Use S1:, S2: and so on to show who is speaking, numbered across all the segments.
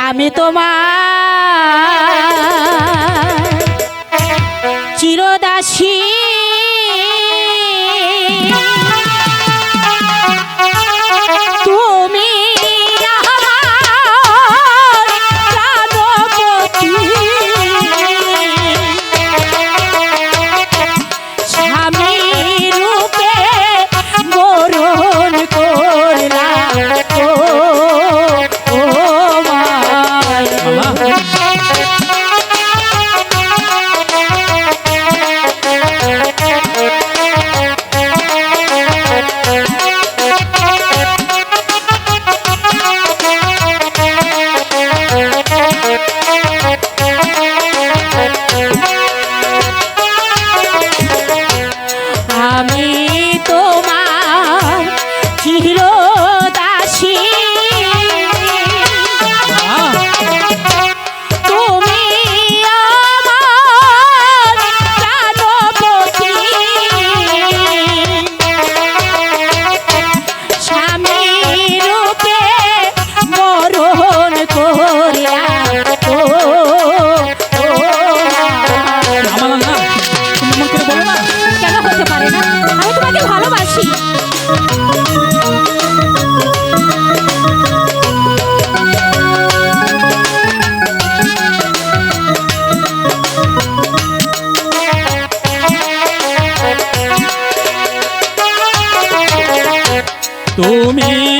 S1: আমি তোমার চিরদাসী 不明。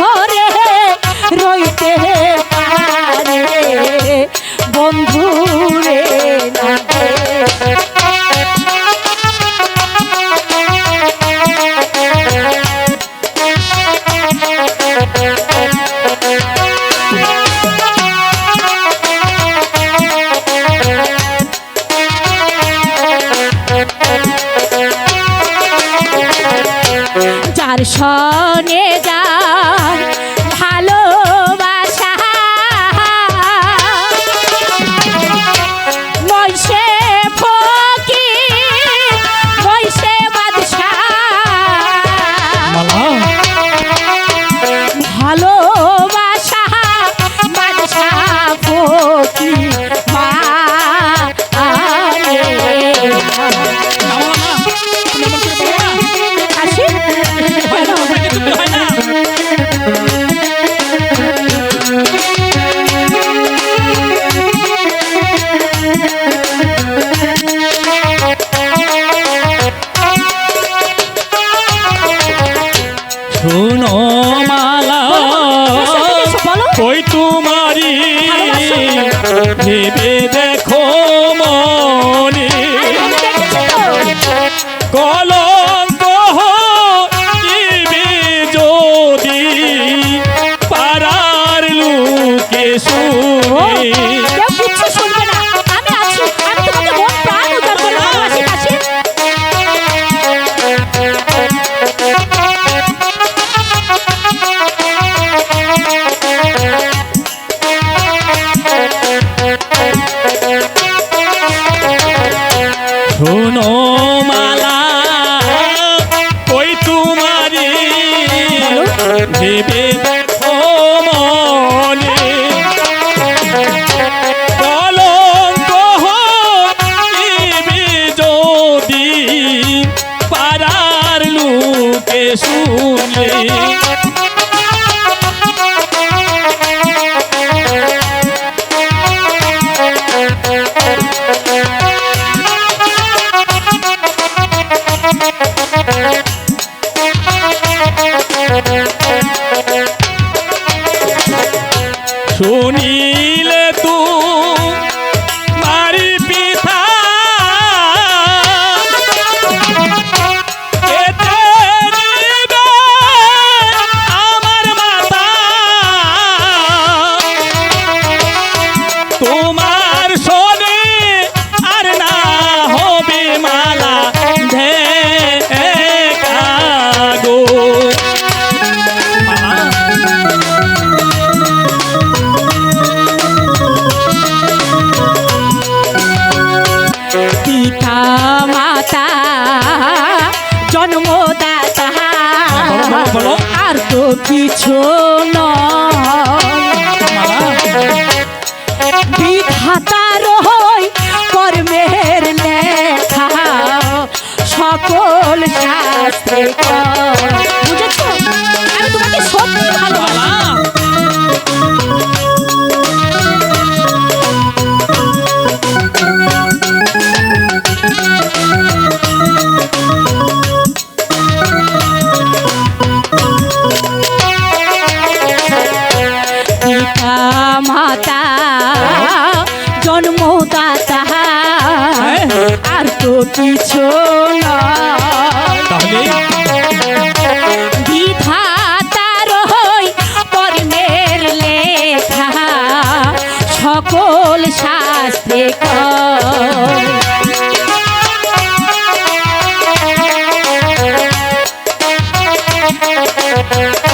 S1: ঘরে রইতে পারে। বন্ধু
S2: ভেবে দেখো মনে।
S1: কল সকল জন্মদাতা
S2: হ্যাঁ।
S1: আর তো কিছু সকল শাস্ত্রে Thank